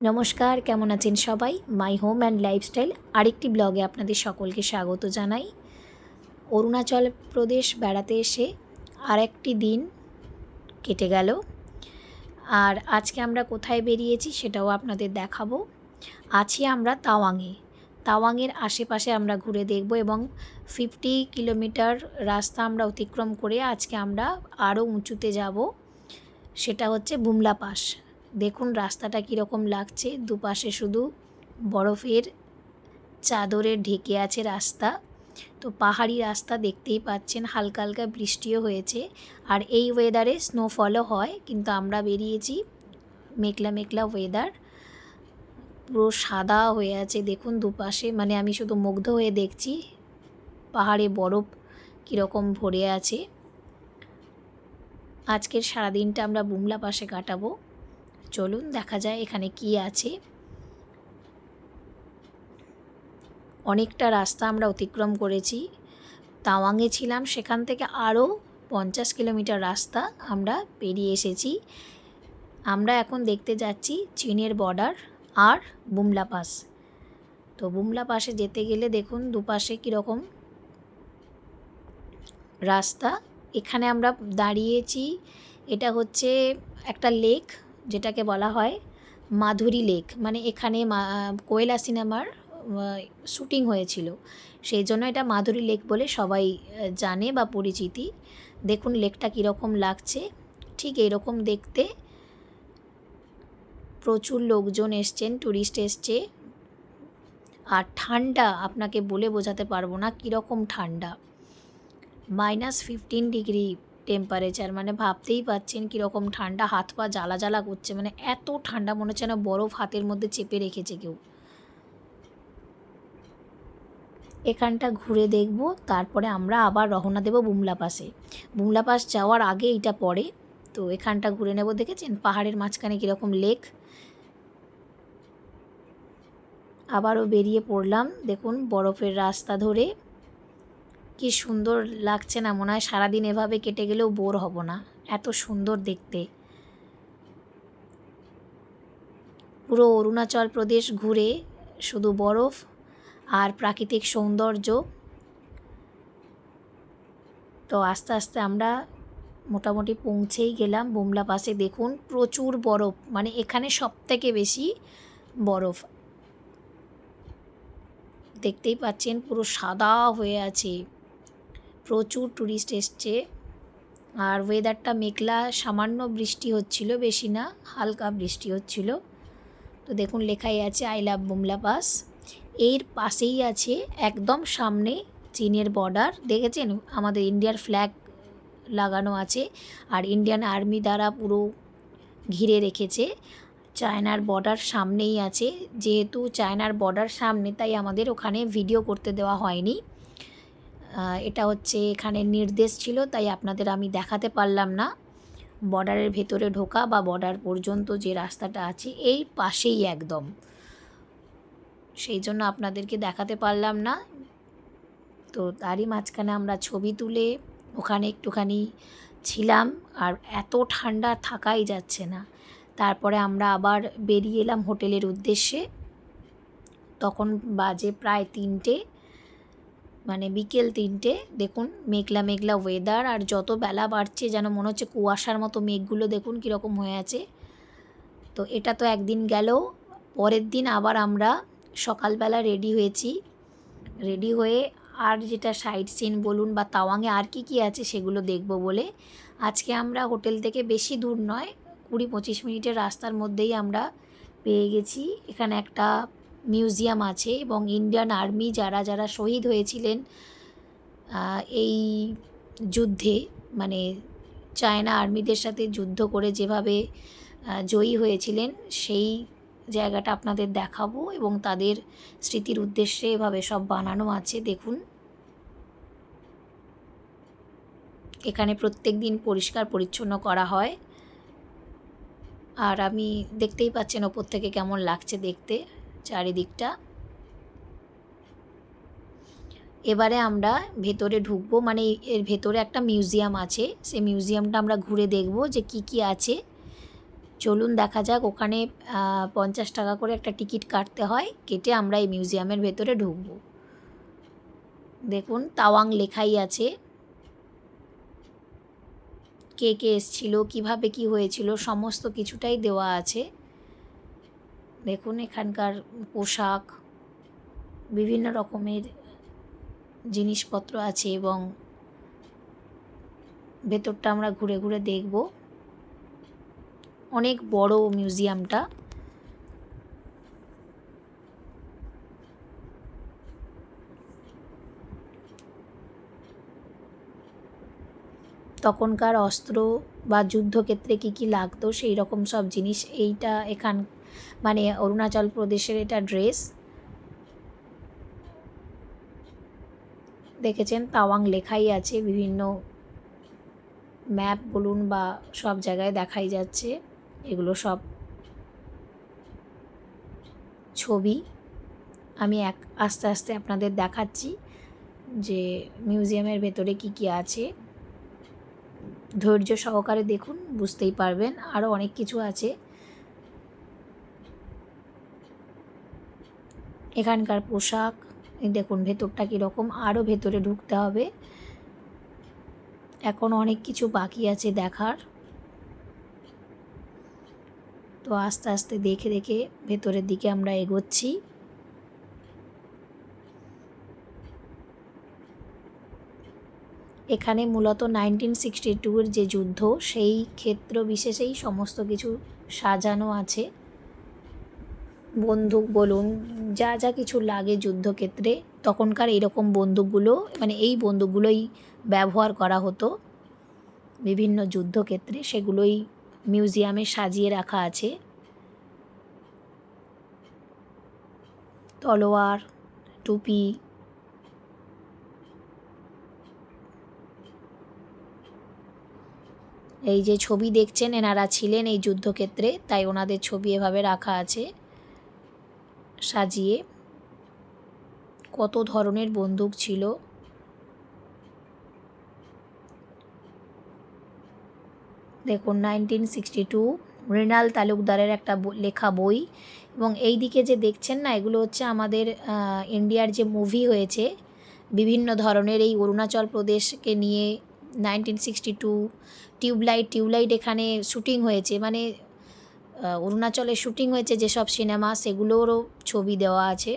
নমস্কার, কেমন আছেন সবাই? মাই হোম অ্যান্ড লাইফস্টাইল আরেকটি ব্লগে আপনাদের সকলকে স্বাগত জানাই। অরুণাচল প্রদেশ বেড়াতে এসে আর একটি দিন কেটে গেল। আর আজকে আমরা কোথায় বেরিয়েছি সেটাও আপনাদের দেখাবো। আছি আমরা তাওয়াংয়ে। তাওয়াংয়ের আশেপাশে আমরা ঘুরে দেখব এবং ফিফটি কিলোমিটার রাস্তা আমরা অতিক্রম করে আজকে আমরা আরও উঁচুতে যাব। সেটা হচ্ছে বুমলা পাস। দেখুন রাস্তাটা কীরকম লাগছে। দুপাশে শুধু বরফের চাদরে ঢেকে আছে রাস্তা। তো পাহাড়ি রাস্তা দেখতেই পাচ্ছেন, হালকা হালকা বৃষ্টিও হয়েছে। আর এই ওয়েদারে স্নোফলও হয়, কিন্তু আমরা বেরিয়েছি মেঘলা মেঘলা ওয়েদার পুরো সাদা হয়ে আছে, দেখুন দুপাশে। মানে আমি শুধু মুগ্ধ হয়ে দেখছি, পাহাড়ে বরফ কীরকম ভরে আছে। আজকের সারাদিনটা আমরা বুমলা পাশে কাটাবো। চলুন দেখা যায় এখানে কি আছে। অনেকটা রাস্তা আমরা অতিক্রম করেছি। তাওয়াংয়ে ছিলাম, সেখান থেকে আরও পঞ্চাশ কিলোমিটার রাস্তা আমরা পেরিয়ে এসেছি। আমরা এখন দেখতে যাচ্ছি চীনের বর্ডার আর বুমলা পাস। তো বুমলা পাশে যেতে গেলে দেখুন দুপাশে কীরকম রাস্তা। এখানে আমরা দাঁড়িয়েছি, এটা হচ্ছে একটা লেক। যেটাকে বলা হয় মাধুরী লেক। মানে এখানে কোয়েলা সিনেমার শুটিং হয়েছিল। সেই জন্য এটা মাধুরী লেক বলে সবাই জানে বা পরিচিতি। দেখুন লেকটা কীরকম লাগছে। ঠিক এরকম দেখতে প্রচুর লোকজন এসছেন ট্যুরিস্ট এসছে। আর ঠান্ডা, আপনাকে বলে বোঝাতে পারব না কীরকম ঠান্ডা। Minus fifteen degree. টেম্পারেচার মানে ভাবতেই পাচ্ছেন কীরকম ঠান্ডা, হাত পা জ্বালা জ্বালা করছে মানে এত ঠান্ডা মনে হচ্ছে না বরফ হাতের মধ্যে চেপে রেখেছে কেউ। এখানটা ঘুরে দেখব, তারপরে আমরা আবার রওনা দেব বুমলা পাসে বুমলা পাস যাওয়ার আগে এটা পড়ে তো এখানটা ঘুরে নেব, দেখেছেন? পাহাড়ের মাঝখানে কীরকম লেক আবারও বেরিয়ে পড়লাম, দেখুন, বরফের রাস্তা ধরে। কি সুন্দর লাগছে না, মনে হয় সারাদিন এভাবে কেটে গেলেও বোর হব না। এত সুন্দর দেখতে। পুরো অরুণাচল প্রদেশ ঘুরে শুধু বরফ আর প্রাকৃতিক সৌন্দর্য। তো আস্তে আস্তে আমরা মোটামুটি পৌঁছেই গেলাম বুমলা পাশে দেখুন, প্রচুর বরফ মানে এখানে সব থেকে বেশি বরফ। দেখতেই পাচ্ছেন, পুরো সাদা হয়ে আছে। প্রচুর ট্যুরিস্ট এসছে। আর ওয়েদারটা মেঘলা, সামান্য বৃষ্টি হচ্ছিল, বেশি না, হালকা বৃষ্টি হচ্ছিল। তো দেখুন, লেখাই আছে আই লাভ বুমলা পাস এর পাশেই আছে, একদম সামনে, চীনের বর্ডার দেখেছেন? আমাদের ইন্ডিয়ার ফ্ল্যাগ লাগানো আছে, আর ইন্ডিয়ান আর্মি দ্বারা পুরো ঘিরে রেখেছে। চায়নার বর্ডার সামনেই আছে, যেহেতু চায়নার বর্ডার সামনে, তাই আমাদের ওখানে ভিডিও করতে দেওয়া হয়নি। এটা হচ্ছে এখানে নির্দেশ ছিল, তাই আপনাদের আমি দেখাতে পারলাম না। বর্ডারের ভেতরে ঢোকা বা বর্ডার পর্যন্ত যে রাস্তাটা আছে, এই পাশেই একদম। সেই জন্য আপনাদেরকে দেখাতে পারলাম না। তো তারই মাঝখানে আমরা ছবি তুলে ওখানে একটুখানি ছিলাম, আর এত ঠান্ডা থাকাই যাচ্ছে না। তারপরে আমরা আবার বেরিয়ে এলাম হোটেলের উদ্দেশ্যে। তখন বাজে প্রায় তিনটে। মানে বিকেল তিনটে, দেখুন মেঘলা মেঘলা ওয়েদার আর যত বেলা বাড়ছে যেন মনে হচ্ছে কুয়াশার মতো মেঘগুলো দেখুন কীরকম হয়ে আছে। তো এটা তো একদিন গেল, পরের দিন আবার আমরা সকালবেলা রেডি হয়েছি। রেডি হয়ে আর যেটা সাইড সিন বলুন বা তাওয়াংয়ে আর কি কি আছে সেগুলো দেখব বলে। আজকে আমরা হোটেল থেকে বেশি দূর নয়, কুড়ি পঁচিশ মিনিটের রাস্তার মধ্যেই আমরা পেয়ে গেছি। এখানে একটা মিউজিয়াম আছে এবং ইন্ডিয়ান আর্মি যারা যারা শহীদ হয়েছিলেন এই যুদ্ধে মানে চায়না আর্মিদের সাথে যুদ্ধ করে যেভাবে জয়ী হয়েছিলেন, সেই জায়গাটা আপনাদের দেখাবো এবং তাদের স্মৃতির উদ্দেশ্যে এভাবে সব বানানো আছে, দেখুন। এখানে প্রত্যেক দিন পরিষ্কার পরিচ্ছন্ন করা হয়। আর আমি দেখতেই পাচ্ছেন ওপর থেকে কেমন লাগছে দেখতে। চারিদিকটা। এবারে আমরা ভেতরে ঢুকবো মানে এর ভেতরে একটা মিউজিয়াম আছে। সেই মিউজিয়ামটা আমরা ঘুরে দেখব যে কি কি আছে। চলুন দেখা যাক, ওখানে পঞ্চাশ টাকা করে একটা টিকিট কাটতে হয়। কেটে আমরা এই মিউজিয়ামের ভেতরে ঢুকবো। দেখুন, তাওয়াং লেখাই আছে। কে কে এসছিল, কীভাবে কি হয়েছিল, সমস্ত কিছুটাই দেওয়া আছে। দেখুন, এখানকার পোশাক, বিভিন্ন রকমের জিনিসপত্র আছে এবং ভেতরটা আমরা ঘুরে ঘুরে দেখব। অনেক বড় মিউজিয়ামটা। তখনকার অস্ত্র বা যুদ্ধক্ষেত্রে কী কী লাগতো সেই রকম সব জিনিস এইটা এখান মানে অরুণাচল প্রদেশের এটা ড্রেস। দেখেছেন তাওয়াং লেখাই আছে, বিভিন্ন ম্যাপ বলুন বা সব জায়গায় দেখাই যাচ্ছে, এগুলো সব ছবি। আমি এক, আস্তে আস্তে আপনাদের দেখাচ্ছি যে মিউজিয়ামের ভেতরে কি কি আছে। ধৈর্য সহকারে দেখুন, বুঝতেই পারবেন। আরও অনেক কিছু আছে। এখানকার পোশাক দেখুন ভেতরটা কীরকম আরও ভেতরে ঢুকতে হবে। এখন অনেক কিছু বাকি আছে দেখার। তো আস্তে আস্তে দেখে দেখে ভেতরের দিকে আমরা এগোচ্ছি। এখানে মূলত নাইনটিন সিক্সটি টুর যে যুদ্ধ, সেই ক্ষেত্র বিশেষেই সমস্ত কিছু সাজানো আছে। বন্দুক বলুন, যা যা কিছু লাগে যুদ্ধক্ষেত্রে, তখনকার এরকম বন্দুকগুলো মানে এই বন্দুকগুলোই ব্যবহার করা হতো। বিভিন্ন যুদ্ধক্ষেত্রে সেগুলোই মিউজিয়ামে সাজিয়ে রাখা আছে। তলোয়ার, টুপি, এই যে ছবি দেখছেন, এনারা ছিলেন এই যুদ্ধক্ষেত্রে, তাই ওনাদের ছবি এভাবে রাখা আছে। সাজিয়ে কত ধরনের বন্দুক ছিল। দেখুন নাইনটিন সিক্সটি টু মৃণাল তালুকদারের একটা লেখা বই এবং এই দিকে যে দেখছেন না, এগুলো হচ্ছে আমাদের ইন্ডিয়ার যে মুভি হয়েছে, বিভিন্ন ধরনের এই অরুণাচল প্রদেশকে নিয়ে nineteen sixty two tubelight tubelight এখানে শ্যুটিং হয়েছে। মানে অরুণাচলে শ্যুটিং হয়েছে যেসব সিনেমা, সেগুলোরও ছবি দেওয়া আছে।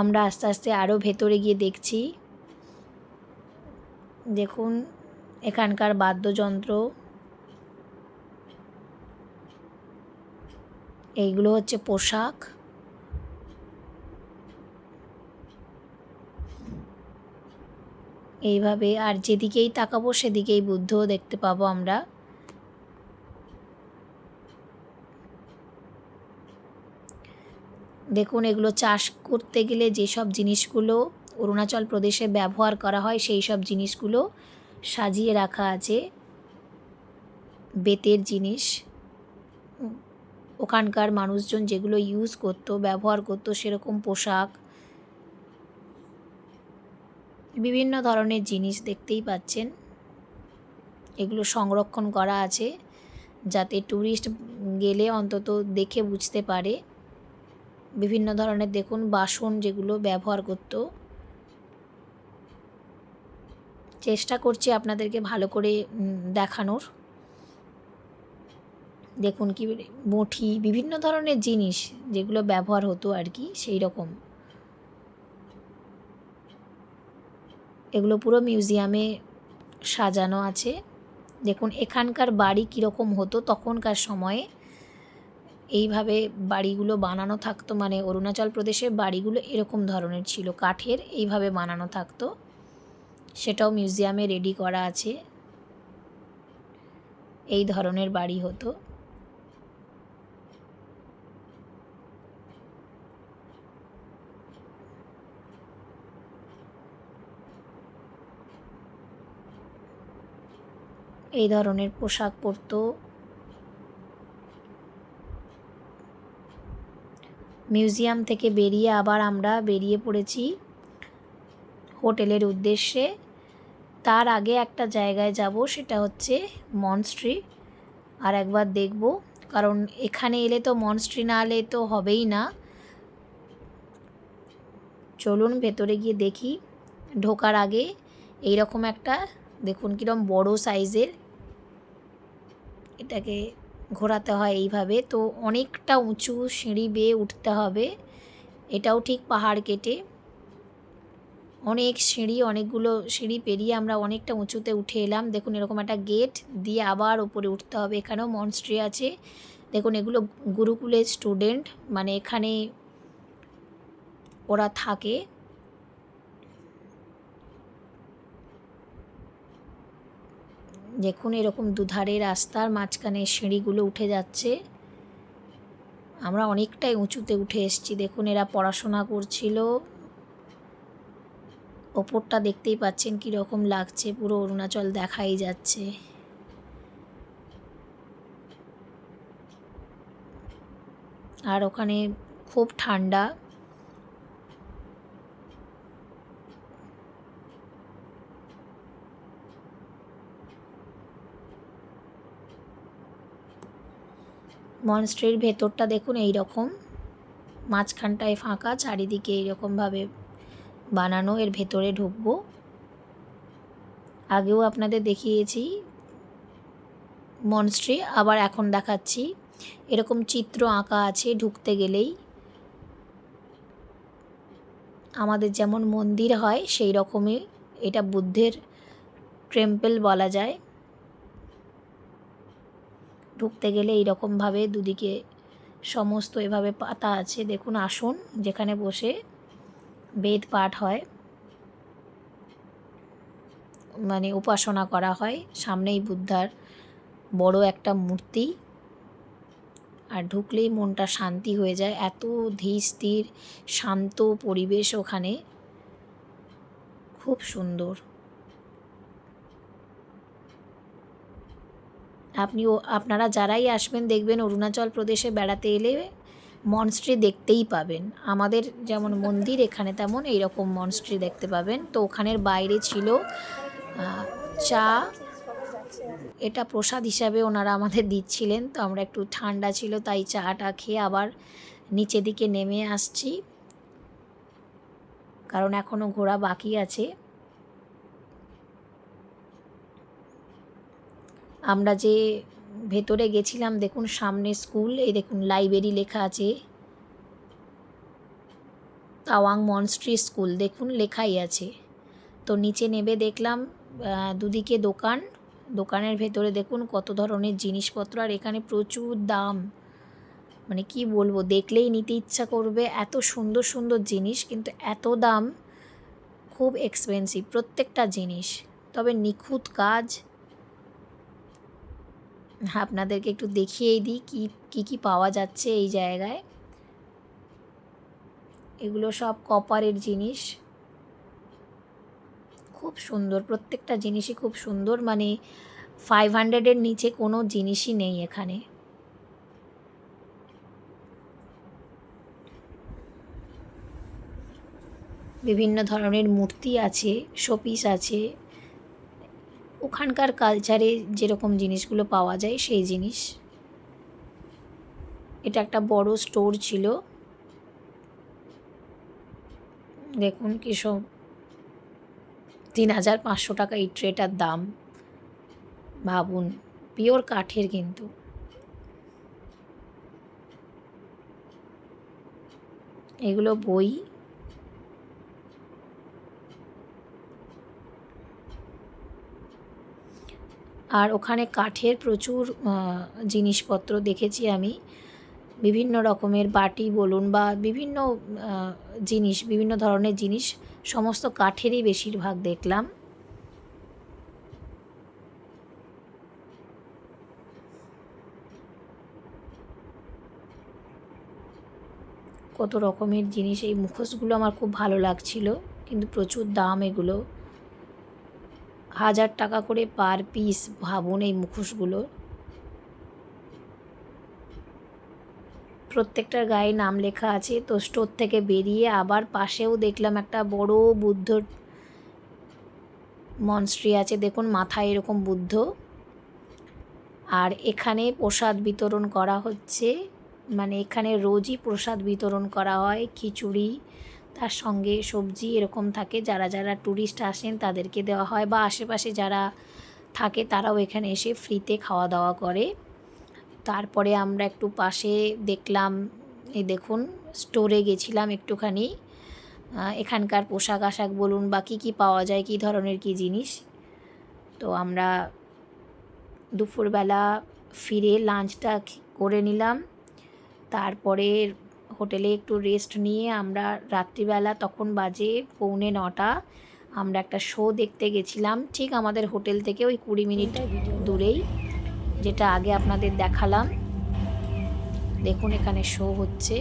আমরা আস্তে আস্তে আরও ভেতরে গিয়ে দেখছি। দেখুন, এখানকার বাদ্যযন্ত্র। এইগুলো হচ্ছে পোশাক। এইভাবে, আর যেদিকেই তাকাবো সেদিকেই বুদ্ধও দেখতে পাবো আমরা। দেখুন, এগুলো চাষ করতে গেলে যেসব জিনিসগুলো অরুণাচল প্রদেশে ব্যবহার করা হয়, সেই সব জিনিসগুলো সাজিয়ে রাখা আছে। বেতের জিনিস, ওখানকার মানুষজন যেগুলো ইউজ করতো, ব্যবহার করতো, সেরকম পোশাক বিভিন্ন ধরনের জিনিস দেখতেই পাচ্ছেন। এগুলো সংরক্ষণ করা আছে যাতে ট্যুরিস্ট গেলে অন্তত দেখে বুঝতে পারে। বিভিন্ন ধরনের দেখুন বাসন যেগুলো ব্যবহার করতো। চেষ্টা করছি আপনাদেরকে ভালো করে দেখানোর। দেখুন কি বঁঠি বিভিন্ন ধরনের জিনিস যেগুলো ব্যবহার হতো আর কি সেই রকম এগুলো পুরো মিউজিয়ামে সাজানো আছে। দেখুন, এখানকার বাড়ি কীরকম হতো তখনকার সময়ে। এইভাবে বাড়িগুলো বানানো থাকতো মানে অরুণাচল প্রদেশের বাড়িগুলো এরকম ধরনের ছিল, কাঠের এইভাবে বানানো থাকতো। সেটাও মিউজিয়ামে রেডি করা আছে। এই ধরনের বাড়ি হতো। এই ধরনের পোশাক পরতো। মিউজিয়াম থেকে বেরিয়ে আবার আমরা বেরিয়ে পড়েছি হোটেলের উদ্দেশ্যে। তার আগে একটা জায়গায় যাব, সেটা হচ্ছে মনস্ট্রি। আর একবার দেখব, কারণ এখানে এলে তো মনস্ট্রি না এলে তো হবেই না। চলুন ভেতরে গিয়ে দেখি। ঢোকার আগে এই রকম একটা, দেখুন কীরকম বড় সাইজের এটাকে ঘোরাতে হয় এইভাবে। তো অনেকটা উঁচু সিঁড়ি বেয়ে উঠতে হবে। এটাও ঠিক পাহাড় কেটে। অনেক সিঁড়ি, অনেকগুলো সিঁড়ি পেরিয়ে আমরা অনেকটা উঁচুতে উঠে এলাম। দেখুন, এরকম একটা গেট দিয়ে আবার উপরে উঠতে হবে। এখানেও মনস্ট্রি আছে। দেখুন, এগুলো গুরুকুলের স্টুডেন্ট। মানে এখানে ওরা থাকে। দেখুন এরকম দুধারে রাস্তার মাঝখানে সিঁড়িগুলো উঠে যাচ্ছে। আমরা অনেকটাই উঁচুতে উঠে এসেছি। দেখুন এরা পড়াশোনা করছিল। ওপরটা দেখতেই পাচ্ছেন কীরকম লাগছে। পুরো অরুণাচল দেখাই যাচ্ছে। আর ওখানে খুব ঠান্ডা। মনস্ট্রির ভেতরটা দেখুন এই রকম মাঝখানটায় ফাঁকা, চারিদিকে এইরকমভাবে বানানো, এর ভেতরে ঢুকবো। আগেও আপনাদের দেখিয়েছি মনস্ট্রি আবার এখন দেখাচ্ছি। এরকম চিত্র আঁকা আছে ঢুকতে গেলেই। আমাদের যেমন মন্দির হয় সেই রকমই এটা বুদ্ধের টেম্পল বলা যায়। ঢুকতে গেলে এইরকমভাবে দুদিকে সমস্ত এভাবে পাতা আছে। দেখুন, আসুন, যেখানে বসে বেদ পাঠ হয় মানে উপাসনা করা হয়। সামনেই বুদ্ধার বড় একটা মূর্তি। আর ঢুকলেই মনটা শান্তি হয়ে যায়। এত ধীর স্থির, শান্ত পরিবেশ ওখানে। খুব সুন্দর। আপনি আপনারা যারাই আসবেন দেখবেন অরুণাচল প্রদেশে বেড়াতে এলে মনস্ট্রি দেখতেই পাবেন। আমাদের যেমন মন্দির এখানে তেমন এইরকম মনস্ট্রি দেখতে পাবেন। তো ওখানের বাইরে ছিল চা। এটা প্রসাদ হিসাবে ওনারা আমাদের দিচ্ছিলেন। তো আমরা একটু ঠান্ডা ছিল, তাই চাটা খেয়ে আবার নিচে দিকে নেমে আসছি। কারণ এখনও ঘোরা বাকি আছে। আমরা যে ভেতরে গেছিলাম, দেখুন সামনে স্কুল, এই দেখুন লাইব্রেরি লেখা আছে। তাওয়াং মনস্ট্রি স্কুল, দেখুন লেখাই আছে। তো নিচে নেবে দেখলাম দুদিকে দোকান। দোকানের ভেতরে দেখুন কত ধরনের জিনিসপত্র, আর এখানে প্রচুর দাম। মানে কি বলব, দেখলেই নিতে ইচ্ছা করবে। এত সুন্দর সুন্দর জিনিস, কিন্তু এত দাম, খুব এক্সপেন্সিভ প্রত্যেকটা জিনিস। তবে নিখুঁত কাজ আপনাদেরকে একটু দেখিয়েই দিই কী কী কী পাওয়া যাচ্ছে এই জায়গায়। এগুলো সব কপারের জিনিস। খুব সুন্দর, প্রত্যেকটা জিনিসই খুব সুন্দর মানে ফাইভ হান্ড্রেডের নিচে কোনো জিনিসই নেই এখানে। বিভিন্ন ধরনের মূর্তি আছে শোপিস আছে। ওখানকার কালচারে যেরকম জিনিসগুলো পাওয়া যায় সেই জিনিস। এটা একটা বড় স্টোর ছিল। দেখুন কী সব। তিন হাজার পাঁচশো টাকা এই ট্রেটার দাম। ভাবুন পিওর কাঠের কিন্তু। এগুলো বই আর ওখানে কাঠের প্রচুর জিনিসপত্র দেখেছি আমি। বিভিন্ন রকমের বাটি বলুন বা বিভিন্ন জিনিস, বিভিন্ন ধরনের জিনিস, সমস্ত কাঠেরই বেশিরভাগ দেখলাম। কত রকমের জিনিস, এই মুখোশগুলো আমার খুব ভালো লাগছিল, কিন্তু প্রচুর দাম এগুলো। হাজার টাকা করে পার পিস ভাবুন এই মুখোশগুলো। প্রত্যেকটার গায়ে নাম লেখা আছে, তো স্টোর থেকে বেরিয়ে আবার পাশেও দেখলাম একটা বড় বুদ্ধ মনস্ট্রি আছে। দেখুন, মাথায় এরকম বুদ্ধ। আর এখানে প্রসাদ বিতরণ করা হচ্ছে। মানে এখানে রোজই প্রসাদ বিতরণ করা হয়, খিচুড়ি তার সঙ্গে সবজি এরকম থাকে, যারা যারা ট্যুরিস্ট আসেন তাদেরকে দেওয়া হয় বা আশেপাশে যারা থাকে তারাও এখানে এসে ফ্রিতে খাওয়া দাওয়া করে। তারপরে আমরা একটু পাশে দেখলাম, এই দেখুন স্টোরে গেছিলাম একটুখানি। এখানকার পোশাক আশাক বলুন বা কী কী পাওয়া যায়, কী ধরনের কী জিনিস। তো আমরা দুপুরবেলা ফিরে লাঞ্চটা করে নিলাম। তারপরে হোটেলে একটু রেস্ট নিয়ে আমরা রাত্রিবেলা তখন বাজে পৌনে নটা, আমরা একটা শো দেখতে গেছিলাম ঠিক আমাদের হোটেল থেকে ওই কুড়ি মিনিট দূরেই, যেটা আগে আপনাদের দেখালাম। দেখুন এখানে শো হচ্ছে।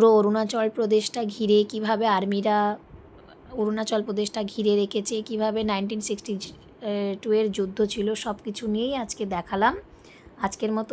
পুরো অরুণাচল প্রদেশটা ঘিরে কীভাবে আর্মিরা অরুণাচল প্রদেশটা ঘিরে রেখেছে, কীভাবে নাইনটিন সিক্সটি টু এর যুদ্ধ ছিল সব কিছু নিয়েই আজকে দেখালাম। আজকের মতো